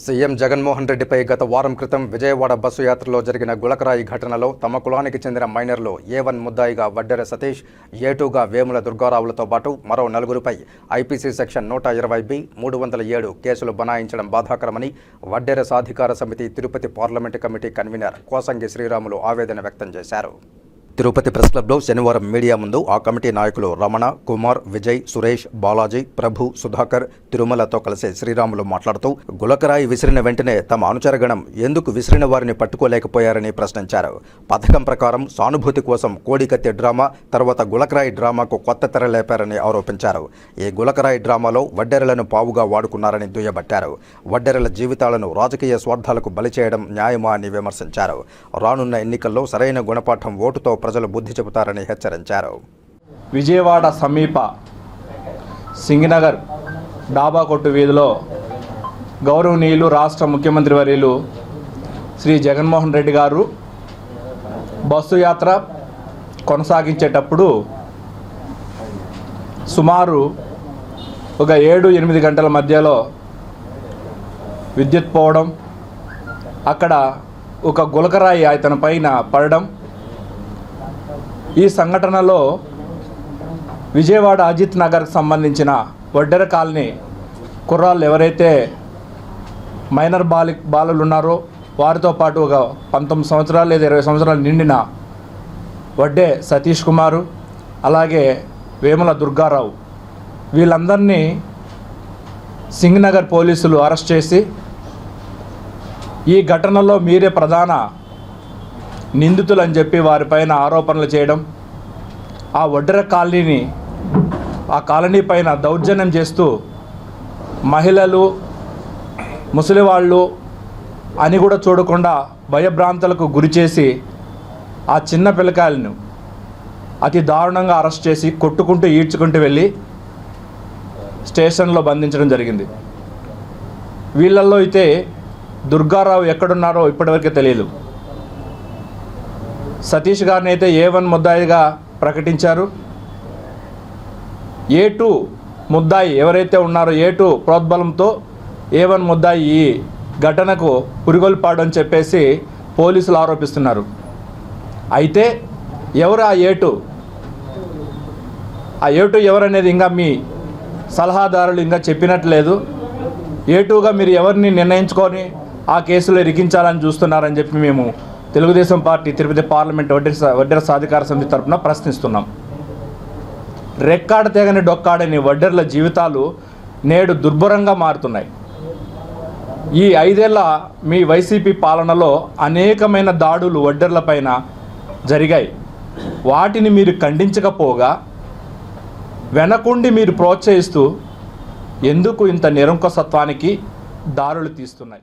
CM Jaganmohan రెడ్డిపై గత వారం క్రితం విజయవాడ బస్సు యాత్రలో జరిగిన గులకరాయి ఘటనలో తమ కులానికి చెందిన మైనర్లు ఏ వన్ ముద్దాయిగా వడ్డెర సతీష్ ఏ టూగా వేముల దుర్గారావులతో పాటు మరో నలుగురిపై ఐపీసీ సెక్షన్ నూట ఇరవై బి మూడు వందల ఏడు కేసులు బనాయించడం బాధాకరమని Vaddera Sadhikara Samiti Tirupati parliament committee convener Kosangi Sriramulu ఆవేదన వ్యక్తం చేశారు. తిరుపతి ప్రెస్ క్లబ్లో శనివారం మీడియా ముందు ఆ కమిటీ నాయకులు రమణ కుమార్ విజయ్ సురేష్ బాలాజీ ప్రభు సుధాకర్ తిరుమలతో కలిసి శ్రీరాములు మాట్లాడుతూ గులకరాయి విసిరిన వెంటనే తమ అనుచరగణం ఎందుకు విసిరిన వారిని పట్టుకోలేకపోయారని ప్రశ్నించారు. పథకం ప్రకారం సానుభూతి కోసం కోడికత్తి డ్రామా తర్వాత గులకరాయి డ్రామాకు కొత్త తెర లేపారని ఆరోపించారు. ఈ గులకరాయి డ్రామాలో వడ్డెరలను పావుగా వాడుకున్నారని దుయ్యబట్టారు. వడ్డెరల జీవితాలను రాజకీయ స్వార్థాలకు బలి చేయడం న్యాయమా అని విమర్శించారు. రానున్న ఎన్నికల్లో సరైన గుణపాఠం ఓటుతో ప్రజలు బుద్ధి చెబుతారని హెచ్చరించారు. విజయవాడ సమీప సింగినగర్ డాబా కొట్టు వీధిలో గౌరవనీయులు రాష్ట్ర ముఖ్యమంత్రి వర్యులు శ్రీ జగన్మోహన్ రెడ్డి గారు బస్సు యాత్ర కొనసాగించేటప్పుడు సుమారు ఒక ఏడు ఎనిమిది గంటల మధ్యలో విద్యుత్ పోవడం అక్కడ ఒక గులకరాయి అతని పైన పడడం ఈ సంఘటనలో విజయవాడ అజిత్ నగర్కి సంబంధించిన వడ్డెర కాలనీ కుర్రాళ్ళు ఎవరైతే మైనర్ బాలి బాలులు ఉన్నారో వారితో పాటు ఒక పంతొమ్మిది సంవత్సరాలు లేదా ఇరవై సంవత్సరాలు నిండిన వడ్డే సతీష్ కుమారు అలాగే వేముల దుర్గారావు. వీళ్ళందరినీ సింగనగర్ పోలీసులు అరెస్ట్ చేసి ఈ ఘటనలో మీరే ప్రధాన నిందితులు అని చెప్పి వారిపైన ఆరోపణలు చేయడం ఆ ఒడ్డర కాలనీని ఆ కాలనీ పైన దౌర్జన్యం చేస్తూ మహిళలు ముసలివాళ్ళు అని కూడా చూడకుండా భయభ్రాంతులకు గురి చేసి ఆ చిన్న పిల్లకాయలను అతి దారుణంగా అరెస్ట్ చేసి కొట్టుకుంటూ ఈడ్చుకుంటూ వెళ్ళి స్టేషన్లో బంధించడం జరిగింది. వీళ్ళల్లో అయితే దుర్గారావు ఎక్కడున్నారో ఇప్పటివరకు తెలియదు. సతీష్ గారిని అయితే ఏ వన్ ముద్దాయిగా ప్రకటించారు. ఏ టూ ముద్దాయి ఎవరైతే ఉన్నారో ఏ టూ ప్రోద్బలంతో ఏ వన్ ముద్దాయి ఈ ఘటనకు పురిగొల్పాడు అని చెప్పేసి పోలీసులు ఆరోపిస్తున్నారు. అయితే ఎవరు ఆ ఏ టూ ఆ ఏ టూ ఎవరనేది ఇంకా మీ సలహాదారులు ఇంకా చెప్పినట్లేదు. ఏ టూగా మీరు ఎవరిని నిర్ణయించుకొని ఆ కేసులో ఇరికించాలని చూస్తున్నారని చెప్పి మేము తెలుగుదేశం పార్టీ తిరుపతి పార్లమెంట్ వడ్డీ సా- వడ్డెర సాధికార సమితి తరఫున ప్రశ్నిస్తున్నాం. రెక్కాడ తెగని డొక్కాడని వడ్డెర్ల జీవితాలు నేడు దుర్భరంగా మారుతున్నాయి. ఈ ఐదేళ్ళ మీ వైసీపీ పాలనలో అనేకమైన దాడులు వడ్డెర్లపైన జరిగాయి. వాటిని మీరు ఖండించకపోగా వెనకుండి మీరు ప్రోత్సహిస్తూ ఎందుకు ఇంత నిరంకుశత్వానికి దారులు తీస్తున్నాయి?